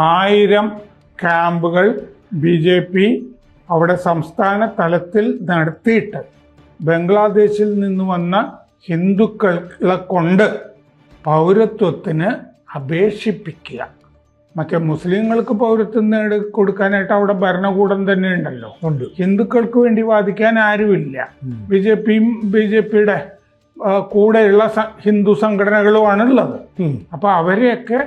ആയിരം ക്യാമ്പുകൾ B J P അവിടെ സംസ്ഥാന തലത്തിൽ നടത്തിയിട്ട് ബംഗ്ലാദേശിൽ നിന്ന് വന്ന ഹിന്ദുക്കളെ കൊണ്ട് പൗരത്വത്തിന് അപേക്ഷിപ്പിക്കുക. മറ്റേ മുസ്ലിങ്ങൾക്ക് പൗരത്വം നേടി കൊടുക്കാനായിട്ട് അവിടെ ഭരണകൂടം തന്നെ ഉണ്ടല്ലോ. ഉണ്ട്. ഹിന്ദുക്കൾക്ക് വേണ്ടി വാദിക്കാൻ ആരുമില്ല. ബി ജെ പിയും ബി ജെ പിയുടെ കൂടെയുള്ള ഹിന്ദു സംഘടനകളുമാണുള്ളത്. അപ്പൊ അവരെയൊക്കെ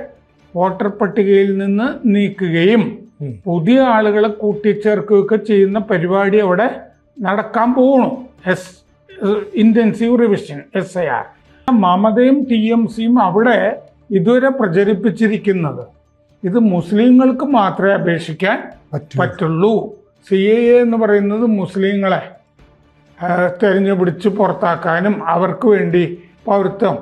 വോട്ടർ പട്ടികയിൽ നിന്ന് നീക്കുകയും പുതിയ ആളുകളെ കൂട്ടിച്ചേർക്കുകയൊക്കെ ചെയ്യുന്ന പരിപാടി അവിടെ നടക്കാൻ പോകണു S intensive revision S I R. മമതയും T M സിയും അവിടെ ഇതുവരെ പ്രചരിപ്പിച്ചിരിക്കുന്നത് ഇത് മുസ്ലിങ്ങൾക്ക് മാത്രമേ അപേക്ഷിക്കാൻ പറ്റുള്ളൂ. സി എ എന്ന് പറയുന്നത് മുസ്ലിങ്ങളെ തെരഞ്ഞു പിടിച്ച് പുറത്താക്കാനും അവർക്ക് വേണ്ടി പൗരത്വം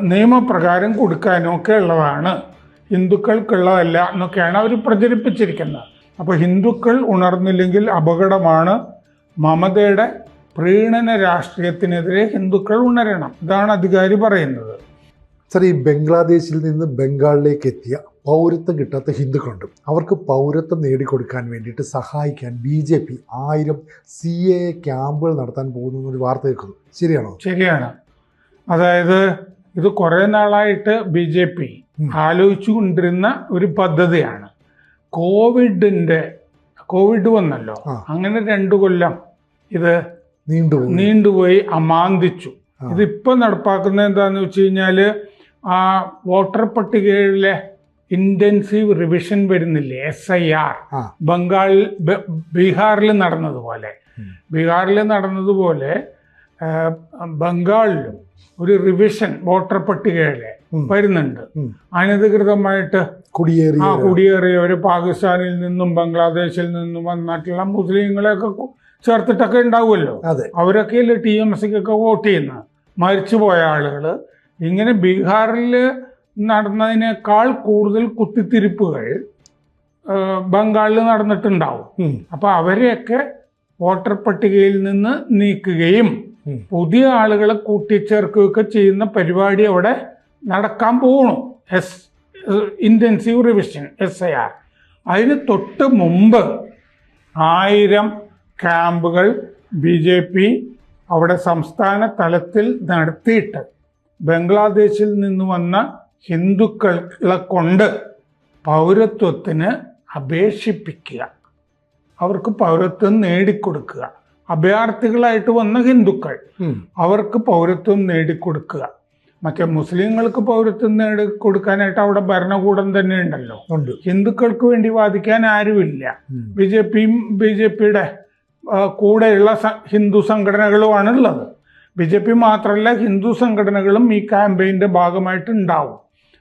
നിയമപ്രകാരം കൊടുക്കാനും ഒക്കെ ഉള്ളതാണ്. ഹിന്ദുക്കൾക്കുള്ളതല്ല എന്നൊക്കെയാണ് അവർ പ്രചരിപ്പിച്ചിരിക്കുന്നത്. അപ്പോൾ ഹിന്ദുക്കൾ ഉണർന്നില്ലെങ്കിൽ അപകടമാണ് മമതയുടെ പ്രീണന രാഷ്ട്രീയത്തിനെതിരെ ഹിന്ദുക്കൾ ഉണരണം. ഇതാണ് അധികാരി പറയുന്നത്. സർ ഈ ബംഗ്ലാദേശിൽ നിന്ന് ബംഗാളിലേക്ക് എത്തിയ പൗരത്വം കിട്ടാത്ത ഹിന്ദുക്കളുണ്ട്. അവർക്ക് പൗരത്വം നേടിക്കൊടുക്കാൻ വേണ്ടിയിട്ട് സഹായിക്കാൻ ബി ജെ പി ആയിരം സി എ ക്യാമ്പുകൾ നടത്താൻ പോകുന്നു എന്നൊരു വാർത്ത കേൾക്കുന്നു. ശരിയാണോ? ശരിയാണ്. അതായത് ഇത് കുറേ നാളായിട്ട് ബി ജെ പി ഉം. ആലോചിച്ചു കൊണ്ടിരുന്ന ഒരു പദ്ധതിയാണ്. കോവിഡിന്റെ കോവിഡ് വന്നല്ലോ. അങ്ങനെ രണ്ടു കൊല്ലം ഇത് നീണ്ടുപോയി. നീണ്ടുപോയി അമാന്തിച്ചു. ആ. ഇതിപ്പോ നടപ്പാക്കുന്നത് എന്താന്ന് വെച്ച് കഴിഞ്ഞാൽ ആ വോട്ടർ പട്ടികയിലെ ഇന്റൻസീവ് റിവിഷൻ വരുന്നില്ലേ എസ് ഐ ആർ ബംഗാളിൽ ബീഹാറിൽ നടന്നതുപോലെ. ബീഹാറിൽ നടന്നതുപോലെ ബംഗാളിലും ഒരു റിവിഷൻ വോട്ടർ പട്ടികയിലെ വരുന്നുണ്ട്. അനധികൃതമായിട്ട് കുടിയേറിയ ആ കുടിയേറിയവർ പാകിസ്ഥാനിൽ നിന്നും ബംഗ്ലാദേശിൽ നിന്നും വന്നിട്ടുള്ള മുസ്ലിങ്ങളെയൊക്കെ ഒക്കെ ചേർത്തിട്ടൊക്കെ ഉണ്ടാവുമല്ലോ. അവരൊക്കെയല്ലേ ടി എം സിക്കൊക്കെ വോട്ട് ചെയ്യുന്നത്? മരിച്ചുപോയ ആളുകൾ ഇങ്ങനെ ബീഹാറിൽ നടന്നതിനേക്കാൾ കൂടുതൽ കുത്തിത്തിരിപ്പുകൾ ബംഗാളിൽ നടന്നിട്ടുണ്ടാവും. അപ്പൊ അപ്പോൾ അവരെയൊക്കെ വോട്ടർ പട്ടികയിൽ നിന്ന് നീക്കുകയും. പുതിയ ആളുകളെ കൂട്ടിച്ചേർക്കുകയൊക്കെ ചെയ്യുന്ന പരിപാടി അവിടെ നടക്കാൻ പോകണം S intensive revision S I R അതിന് തൊട്ട് മുമ്പ് ആയിരം ക്യാമ്പുകൾ ബി ജെ പി അവിടെ സംസ്ഥാന തലത്തിൽ നടത്തിയിട്ട് ബംഗ്ലാദേശിൽ നിന്ന് വന്ന ഹിന്ദുക്കളെ കൊണ്ട് പൗരത്വത്തിന് അപേക്ഷിപ്പിക്കുക. അവർക്ക് പൗരത്വം നേടിക്കൊടുക്കുക. അഭയാർത്ഥികളായിട്ട് വന്ന ഹിന്ദുക്കൾ. അവർക്ക് പൗരത്വം നേടിക്കൊടുക്കുക. മറ്റേ മുസ്ലിങ്ങൾക്ക് പൗരത്വം നേടിക്കൊടുക്കാനായിട്ട് അവിടെ ഭരണകൂടം തന്നെ ഉണ്ടല്ലോ. ഹിന്ദുക്കൾക്ക് വേണ്ടി വാദിക്കാൻ ആരുമില്ല. ബി ജെ പിയും ബി ജെ പിയുടെ കൂടെയുള്ള ഹിന്ദു സംഘടനകളുമാണ് ഉള്ളത് ബി ജെ പി മാത്രമല്ല ഹിന്ദു സംഘടനകളും ഈ ക്യാമ്പയിന്റെ ഭാഗമായിട്ട് ഉണ്ടാവും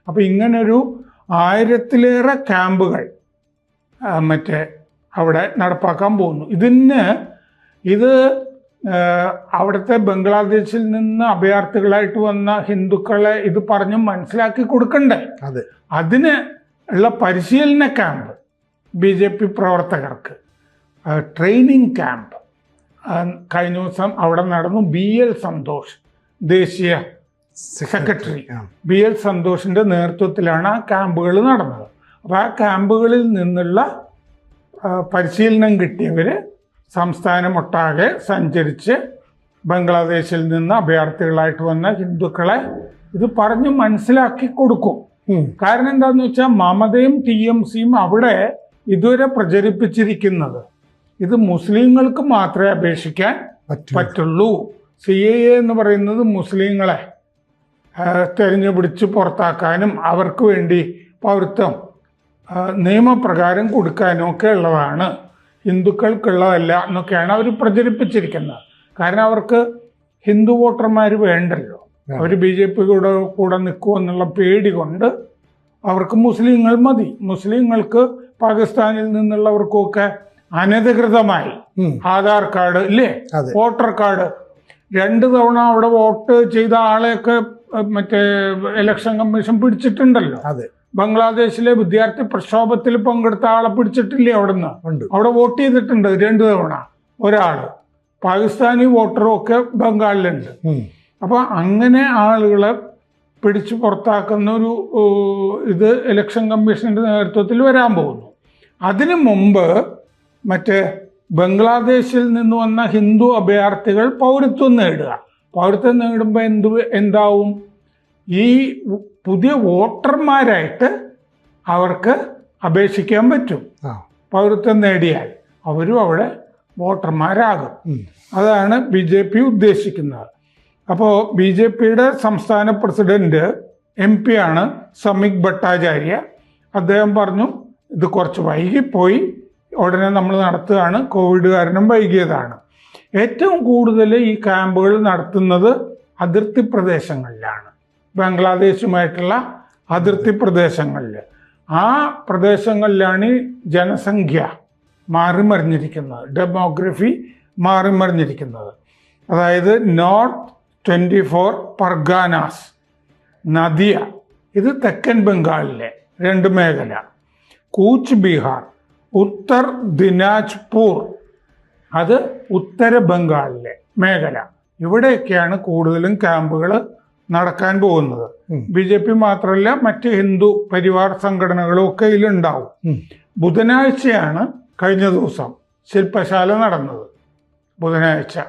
അപ്പോൾ ഇങ്ങനൊരു ആയിരത്തിലേറെ ക്യാമ്പുകൾ മറ്റേ അവിടെ നടപ്പാക്കാൻ പോകുന്നു. ഇതിന് ഇത് അവിടുത്തെ ബംഗ്ലാദേശിൽ നിന്ന് അഭയാർത്ഥികളായിട്ട് വന്ന ഹിന്ദുക്കളെ ഇത് പറഞ്ഞ് മനസ്സിലാക്കി കൊടുക്കണ്ടേ? അതെ. അതിന് ഉള്ള പരിശീലന ക്യാമ്പ് ബി ജെ പി പ്രവർത്തകർക്ക് ട്രെയിനിങ് ക്യാമ്പ്. കഴിഞ്ഞ ദിവസം അവിടെ നടന്നു ബി എൽ സന്തോഷ് ദേശീയ സെക്രട്ടറി. ബി എൽ സന്തോഷിന്റെ നേതൃത്വത്തിലാണ് ആ ക്യാമ്പുകൾ നടന്നത്. അപ്പോൾ ആ ക്യാമ്പുകളിൽ നിന്നുള്ള പരിശീലനം കിട്ടിയവർ സംസ്ഥാനമൊട്ടാകെ സഞ്ചരിച്ച് ബംഗ്ലാദേശിൽ നിന്ന് അഭയാർത്ഥികളായിട്ട് വന്ന ഹിന്ദുക്കളെ ഇത് പറഞ്ഞ് മനസ്സിലാക്കി കൊടുക്കും. കാരണം എന്താന്ന് വെച്ചാൽ മമതയും ടി എം സിയും അവിടെ ഇതുവരെ പ്രചരിപ്പിച്ചിരിക്കുന്നത്. ഇത് മുസ്ലിങ്ങൾക്ക് മാത്രമേ അപേക്ഷിക്കാൻ പറ്റുള്ളൂ. സി എ എന്ന് പറയുന്നത് മുസ്ലിങ്ങളെ തെരഞ്ഞു തെരഞ്ഞുപിടിച്ച് പുറത്താക്കാനും അവർക്ക് വേണ്ടി പൗരത്വം നിയമപ്രകാരം കൊടുക്കാനും ഒക്കെ ഉള്ളതാണ്. ഹിന്ദുക്കൾക്കുള്ളതല്ല എന്നൊക്കെയാണ് അവർ പ്രചരിപ്പിച്ചിരിക്കുന്നത്. കാരണം അവർക്ക് ഹിന്ദു വോട്ടർമാർ വേണ്ടല്ലോ. അവർ ബി ജെ പി കൂടെ കൂടെ നിൽക്കുമെന്നുള്ള പേടി കൊണ്ട് അവർക്ക് മുസ്ലിങ്ങൾ മതി. മുസ്ലിങ്ങൾക്ക് പാകിസ്ഥാനിൽ നിന്നുള്ളവർക്കൊക്കെ അനധികൃതമായി ആധാർ കാർഡ് ഇല്ലേ? Voter card. രണ്ട് തവണ അവിടെ വോട്ട് ചെയ്ത ആളെയൊക്കെ മറ്റേ ഇലക്ഷൻ കമ്മീഷൻ പിടിച്ചിട്ടുണ്ടല്ലോ. അതെ. ബംഗ്ലാദേശിലെ വിദ്യാർത്ഥി പ്രക്ഷോഭത്തിൽ പങ്കെടുത്ത ആളെ പിടിച്ചിട്ടില്ലേ അവിടുന്ന്? അവിടെ വോട്ട് ചെയ്തിട്ടുണ്ട് രണ്ടു തവണ. ഒരാൾ. പാകിസ്ഥാനി വോട്ടറും ഒക്കെ ബംഗാളിലുണ്ട്. അപ്പൊ അങ്ങനെ ആളുകളെ പിടിച്ചു പുറത്താക്കുന്ന ഒരു ഇത് ഇലക്ഷൻ കമ്മീഷന്റെ നേതൃത്വത്തിൽ വരാൻ പോകുന്നു. അതിനു മുമ്പ് മറ്റേ ബംഗ്ലാദേശിൽ നിന്ന് വന്ന ഹിന്ദു അഭയാർത്ഥികൾ പൗരത്വം നേടുക. പൗരത്വം നേടുമ്പോൾ എന്ത് എന്താവും? ഈ പുതിയ വോട്ടർമാരായിട്ട് അവർക്ക് അപേക്ഷിക്കാൻ പറ്റും. പൗരത്വം നേടിയാൽ അവരും അവിടെ വോട്ടർമാരാകും. അതാണ് ബി ജെ പി ഉദ്ദേശിക്കുന്നത്. അപ്പോൾ ബി ജെ പിയുടെ സംസ്ഥാന പ്രസിഡന്റ് എം പി ആണ് സമിക് ഭട്ടാചാര്യ. അദ്ദേഹം പറഞ്ഞു ഇത് കുറച്ച് വൈകിപ്പോയി. ഉടനെ നമ്മൾ നടത്തുകയാണ്. കോവിഡ് കാരണം വൈകിയതാണ്. ഏറ്റവും കൂടുതൽ ഈ ക്യാമ്പുകൾ നടത്തുന്നത് അതിർത്തി പ്രദേശങ്ങളിലാണ്. ബംഗ്ലാദേശുമായിട്ടുള്ള അതിർത്തി പ്രദേശങ്ങളിൽ ആ പ്രദേശങ്ങളിലാണ് ജനസംഖ്യ മാറിമറിഞ്ഞിരിക്കുന്നത്. ഡെമോഗ്രഫി മാറിമറിഞ്ഞിരിക്കുന്നത്. അതായത് north twenty four Parganas Nadia ഇത് തെക്കൻ ബംഗാളിലെ രണ്ട് മേഖല. കൂച്ച് ബീഹാർ ഉത്തർ ദിനാജ്പൂർ അത് ഉത്തര ബംഗാളിലെ മേഖല. ഇവിടെയൊക്കെയാണ് കൂടുതലും ക്യാമ്പുകൾ നടക്കാൻ പോകുന്നത്. ബി ജെ പി മാത്രമല്ല മറ്റ് ഹിന്ദു പരിവാർ സംഘടനകളും ഒക്കെ ഇതിലുണ്ടാവും. ബുധനാഴ്ചയാണ് കഴിഞ്ഞ ദിവസം ശില്പശാല നടന്നത്. ബുധനാഴ്ച.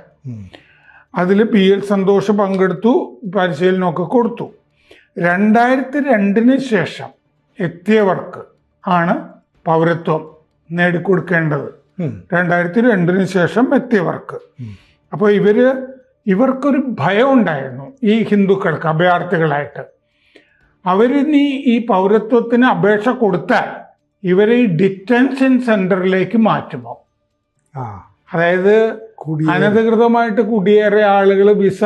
അതിൽ പി എൽ സന്തോഷ് പങ്കെടുത്തു പരിശീലനമൊക്കെ കൊടുത്തു. രണ്ടായിരത്തി രണ്ടിന് ശേഷം എത്തിയവർക്ക് ആണ് പൗരത്വം നേടിക്കൊടുക്കേണ്ടത്. രണ്ടായിരത്തി രണ്ടിന് ശേഷം എത്തിയവർക്ക് അപ്പോൾ ഇവർ ഇവർക്കൊരു ഭയം ഉണ്ടായിരുന്നു ഈ ഹിന്ദുക്കൾക്ക് അഭയാർത്ഥികളായിട്ട്. നീ ഈ പൗരത്വത്തിന് അപേക്ഷ കൊടുത്താൽ ഇവരെ ഈ ഡിറ്റൻഷൻ സെന്ററിലേക്ക് മാറ്റുമോ? അതായത് കുടിയേറി. അനധികൃതമായിട്ട് കുടിയേറിയ ആളുകൾ വിസ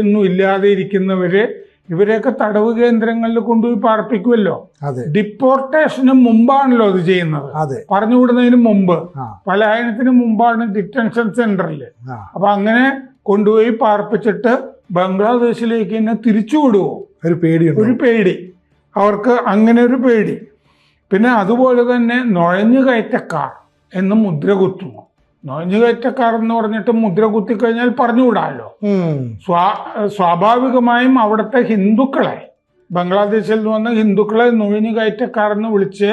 ഒന്നും ഇല്ലാതെ ഇരിക്കുന്നവര് ഇവരെയൊക്കെ തടവ് കേന്ദ്രങ്ങളിൽ കൊണ്ടുപോയി പാർപ്പിക്കുമല്ലോ അതെ. ഡിപ്പോർട്ടേഷന് മുമ്പാണല്ലോ അത് ചെയ്യുന്നത്. അതെ. പറഞ്ഞുവിടുന്നതിന് മുമ്പ്. പലായനത്തിന് മുമ്പാണ് ഡിറ്റൻഷൻ സെന്ററിൽ അപ്പൊ അങ്ങനെ കൊണ്ടുപോയി പാർപ്പിച്ചിട്ട് ബംഗ്ലാദേശിലേക്ക് തന്നെ തിരിച്ചു വിടുവോ? ഒരു പേടി ഒരു പേടി. അവർക്ക് അങ്ങനെ ഒരു പേടി. പിന്നെ അതുപോലെ തന്നെ നുഴഞ്ഞു കയറ്റക്കാർ എന്ന് മുദ്ര കുത്തുന്നു. നുഴഞ്ഞു കയറ്റക്കാർ എന്ന് പറഞ്ഞിട്ട് മുദ്ര കുത്തിക്കഴിഞ്ഞാൽ പറഞ്ഞുകൂടാല്ലോ. സ്വാ സ്വാഭാവികമായും അവിടുത്തെ ഹിന്ദുക്കളെ ബംഗ്ലാദേശിൽ നിന്ന് വന്ന ഹിന്ദുക്കളെ നുഴഞ്ഞു കയറ്റക്കാരെന്ന് വിളിച്ച്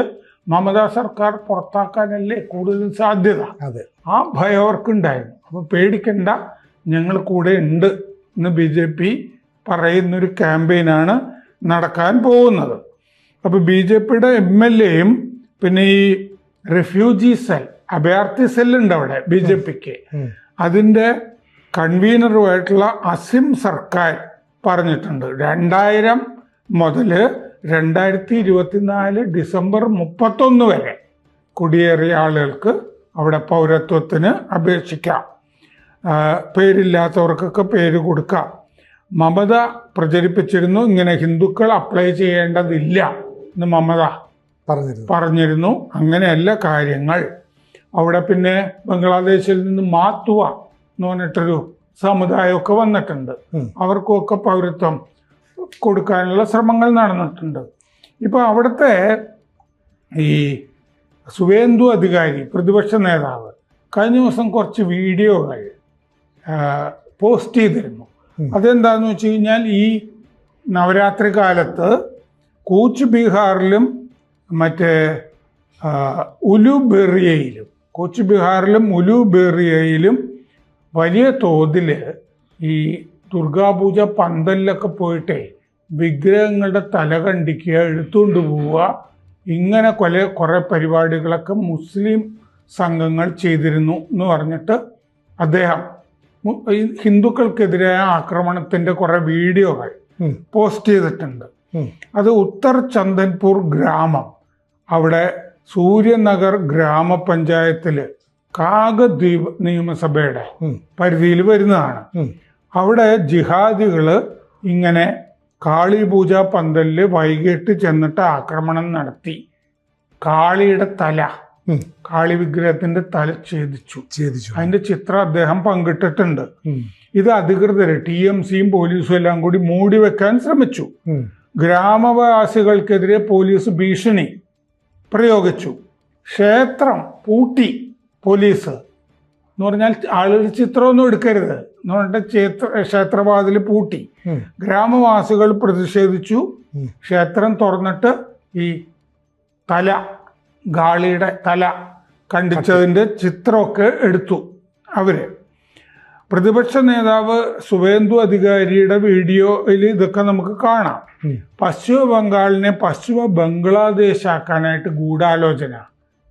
മമതാ സർക്കാർ പുറത്താക്കാനല്ലേ കൂടുതൽ സാധ്യത? അതെ. ആ ഭയം അവർക്കുണ്ടായിരുന്നു. അപ്പോൾ പേടിക്കണ്ട. ഞങ്ങൾ കൂടെ ഉണ്ട് എന്ന് ബി ജെ പി പറയുന്നൊരു ക്യാമ്പയിനാണ് നടക്കാൻ പോകുന്നത്. അപ്പോൾ ബി ജെ പിയുടെ എം എൽ എയും പിന്നെ ഈ റെഫ്യൂജി സെൽ അഭയാർത്ഥി സെല്ലുണ്ട് അവിടെ ബി ജെ പിക്ക് അതിന്റെ കൺവീനറുമായിട്ടുള്ള അസിം സർക്കാർ പറഞ്ഞിട്ടുണ്ട്. രണ്ടായിരം മുതൽ രണ്ടായിരത്തി ഇരുപത്തിനാല് ഡിസംബർ മുപ്പത്തൊന്ന് വരെ കുടിയേറിയ ആളുകൾക്ക് അവിടെ പൗരത്വത്തിന് അപേക്ഷിക്കാം. പേരില്ലാത്തവർക്കൊക്കെ പേര് കൊടുക്കാം. മമത പ്രചരിപ്പിച്ചിരുന്നു ഇങ്ങനെ ഹിന്ദുക്കൾ അപ്ലൈ ചെയ്യേണ്ടതില്ല എന്ന് മമത പറഞ്ഞിരുന്നു. പറഞ്ഞിരുന്നു. അങ്ങനെയല്ല കാര്യങ്ങൾ. അവിടെ പിന്നെ ബംഗ്ലാദേശിൽ നിന്ന് മാത്തുവ എന്ന് പറഞ്ഞിട്ടൊരു സമുദായമൊക്കെ വന്നിട്ടുണ്ട്. അവർക്കൊക്കെ പൗരത്വം കൊടുക്കാനുള്ള ശ്രമങ്ങൾ നടന്നിട്ടുണ്ട്. ഇപ്പോൾ അവിടുത്തെ ഈ സുവേന്ദു അധികാരി പ്രതിപക്ഷ നേതാവ് കഴിഞ്ഞ ദിവസം കുറച്ച് വീഡിയോകൾ പോസ്റ്റ് ചെയ്തിരുന്നു. അതെന്താന്ന് വെച്ച് കഴിഞ്ഞാൽ ഈ നവരാത്രി കാലത്ത് കൂച്ച് ബീഹാറിലും മറ്റേ ഉലുബെറിയയിലും കൊച്ചു ബീഹാറിലും ഉലുബെറിയയിലും വലിയ തോതിൽ ഈ ദുർഗാപൂജ പന്തലിലൊക്കെ പോയിട്ടേ വിഗ്രഹങ്ങളുടെ തല കണ്ടിക്കുക എടുത്തുകൊണ്ട് പോവുക ഇങ്ങനെ കൊല കുറേ പരിപാടികളൊക്കെ മുസ്ലിം സംഘങ്ങൾ ചെയ്തിരുന്നു എന്ന് പറഞ്ഞിട്ട് അദ്ദേഹം ഹിന്ദുക്കൾക്കെതിരായ ആക്രമണത്തിന്റെ കുറെ വീഡിയോകൾ പോസ്റ്റ് ചെയ്തിട്ടുണ്ട്. അത് ഉത്തർ ചന്ദൻപൂർ ഗ്രാമം. അവിടെ സൂര്യനഗർ ഗ്രാമപഞ്ചായത്തിൽ കാകദ്വീപ് നിയമസഭയുടെ. പരിധിയിൽ വരുന്നതാണ്. അവിടെ ജിഹാദികൾ ഇങ്ങനെ കാളിപൂജ പന്തലിൽ വൈകിട്ട് ചെന്നിട്ട് ആക്രമണം നടത്തി. കാളിയുടെ തല. കാളി വിഗ്രഹത്തിന്റെ തല ഛേദിച്ചു. ഛേദിച്ചു. അതിന്റെ ചിത്രം അദ്ദേഹം പങ്കിട്ടിട്ടുണ്ട്. ഇത് അധികൃതർ ടി എം സിയും പോലീസും എല്ലാം കൂടി മൂടി വെക്കാൻ ശ്രമിച്ചു. ഗ്രാമവാസികൾക്കെതിരെ പോലീസ് ഭീഷണി പ്രയോഗിച്ചു. ക്ഷേത്രം പൂട്ടി പോലീസ്. എന്ന് പറഞ്ഞാൽ ആളുകൾ ചിത്രമൊന്നും എടുക്കരുത്. എന്ന് പറഞ്ഞിട്ട് ക്ഷേത്ര ക്ഷേത്രവാതിൽ പൂട്ടി. ഗ്രാമവാസികൾ പ്രതിഷേധിച്ചു. ക്ഷേത്രം തുറന്നിട്ട് ഈ തല ഗാളിയുടെ തല കണ്ടിച്ചതിന്റെ ചിത്രമൊക്കെ എടുത്തു അവർ. പ്രതിപക്ഷ നേതാവ് സുവേന്ദു അധികാരിയുടെ വീഡിയോയിൽ ഇതൊക്കെ നമുക്ക് കാണാം. പശ്ചിമ ബംഗാളിനെ പശ്ചിമ ബംഗ്ലാദേശ് ആക്കാനായിട്ട് ഗൂഢാലോചന.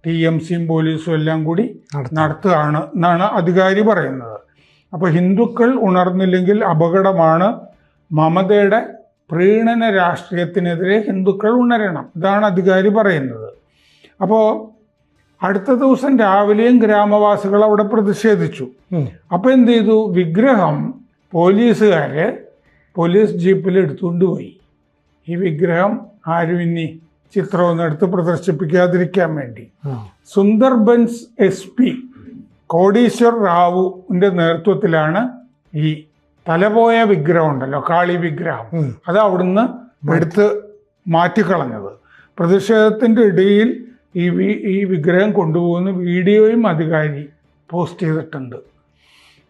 ടി എം സിയും പോലീസും എല്ലാം കൂടി നടത്തി. നടത്തുകയാണ് എന്നാണ് അധികാരി പറയുന്നത്. അപ്പോൾ ഹിന്ദുക്കൾ ഉണർന്നില്ലെങ്കിൽ അപകടമാണ് മമതയുടെ പ്രീണന രാഷ്ട്രീയത്തിനെതിരെ ഹിന്ദുക്കൾ ഉണരണം. ഇതാണ് അധികാരി പറയുന്നത്. അപ്പോൾ അടുത്ത ദിവസം രാവിലെയും ഗ്രാമവാസികൾ അവിടെ പ്രതിഷേധിച്ചു. അപ്പം അപ്പോൾ എന്ത് ചെയ്തു? വിഗ്രഹം പോലീസുകാർ പോലീസ് ജീപ്പിൽ എടുത്തുകൊണ്ട് പോയി. ഈ വിഗ്രഹം ആരും ഇനി ചിത്രമൊന്നും എടുത്ത് പ്രദർശിപ്പിക്കാതിരിക്കാൻ വേണ്ടി. സുന്ദർബൻസ് എസ് പി കോടീശ്വർ റാവുവിന്റെ നേതൃത്വത്തിലാണ് ഈ തലപോയ വിഗ്രഹം ഉണ്ടല്ലോ കാളി വിഗ്രഹം. അത് അവിടുന്ന് എടുത്ത് മാറ്റിക്കളഞ്ഞത്. പ്രതിഷേധത്തിന്റെ ഇടയിൽ ഈ വി- ഈ വിഗ്രഹം കൊണ്ടുപോകുന്ന വീഡിയോയും അധികാരി പോസ്റ്റ് ചെയ്തിട്ടുണ്ട്.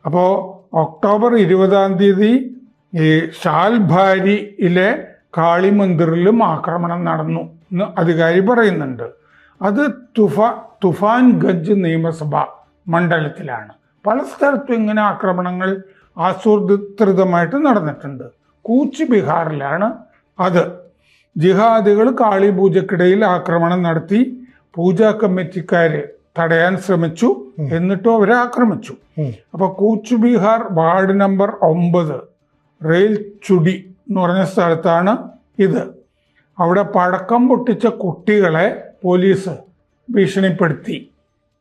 അപ്പോൾ ഒക്ടോബർ ഇരുപതാം തീയതി ഈ ഷാൽഭാരിയിലെ കാളി മന്ദിറിലും ആക്രമണം നടന്നു എന്ന് അധികാരി പറയുന്നുണ്ട്. അത് തുഫ തുഫാൻ ഗഞ്ച് നിയമസഭ മണ്ഡലത്തിലാണ്. പല സ്ഥലത്തും ഇങ്ങനെ ആക്രമണങ്ങൾ ആസൂത്രിതമായിട്ട് നടന്നിട്ടുണ്ട്. കൂച്ച് ബീഹാറിലാണ് അത്. ജിഹാദികൾ കാളി പൂജക്കിടയിൽ ആക്രമണം നടത്തി പൂജാ കമ്മിറ്റിക്കാര് തടയാൻ ശ്രമിച്ചു എന്നിട്ടും അവരെ ആക്രമിച്ചു. അപ്പൊ അപ്പോൾ കൂച്ച് ബീഹാർ വാർഡ് നമ്പർ ഒമ്പത് റെയിൽ ചുടി എന്ന് പറഞ്ഞ സ്ഥലത്താണ് ഇത്. അവിടെ പടക്കം പൊട്ടിച്ച കുട്ടികളെ പോലീസ് ഭീഷണിപ്പെടുത്തി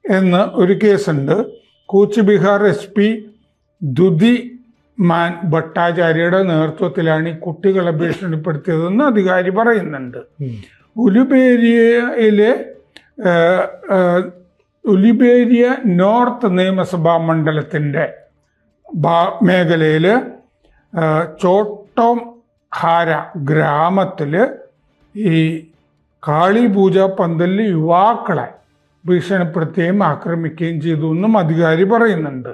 എന്ന് ഒരു കേസുണ്ട്. Cooch Behar S P Dyutiman ഭട്ടാചാര്യയുടെ നേതൃത്വത്തിലാണ് ഈ കുട്ടികളെ ഭീഷണിപ്പെടുത്തിയതെന്ന് അധികാരി പറയുന്നുണ്ട്. ഉലുബേരിയയിലെ ഏഹ്, നോർത്ത് നിയമസഭാ മണ്ഡലത്തിന്റെ മേഖലയിൽ ചോട്ടോം ഹാര ഗ്രാമത്തിൽ ഈ കാളി പൂജ പന്തലിൽ യുവാക്കളെ ഭീഷണിപ്പെടുത്തുകയും ആക്രമിക്കുകയും ചെയ്തു എന്നും അധികാരി പറയുന്നുണ്ട്.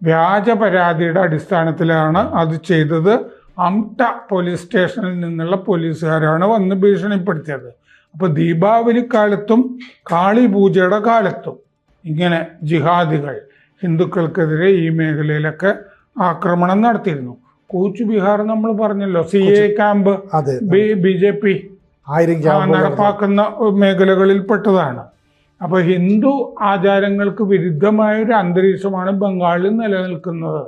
വ്യാജ പരാതിയുടെ അടിസ്ഥാനത്തിലാണ് അത് ചെയ്തത് അംട്ട പോലീസ് സ്റ്റേഷനിൽ നിന്നുള്ള പോലീസുകാരാണ് വന്ന് ഭീഷണിപ്പെടുത്തിയത്. അപ്പോൾ ദീപാവലി കാലത്തും കാളി പൂജയുടെ കാലത്തും ഇങ്ങനെ ജിഹാദികൾ ഹിന്ദുക്കൾക്കെതിരെ ഈ മേഖലയിലൊക്കെ ആക്രമണം നടത്തിയിരുന്നു. കൂച്ച് ബിഹാർ നമ്മൾ പറഞ്ഞല്ലോ C A camp B J P നടപ്പാക്കുന്ന മേഖലകളിൽ പെട്ടതാണ് അപ്പോൾ ഹിന്ദു ആചാരങ്ങൾക്ക് വിരുദ്ധമായ ഒരു അന്തരീക്ഷമാണ് ബംഗാളിൽ നിലനിൽക്കുന്നത്.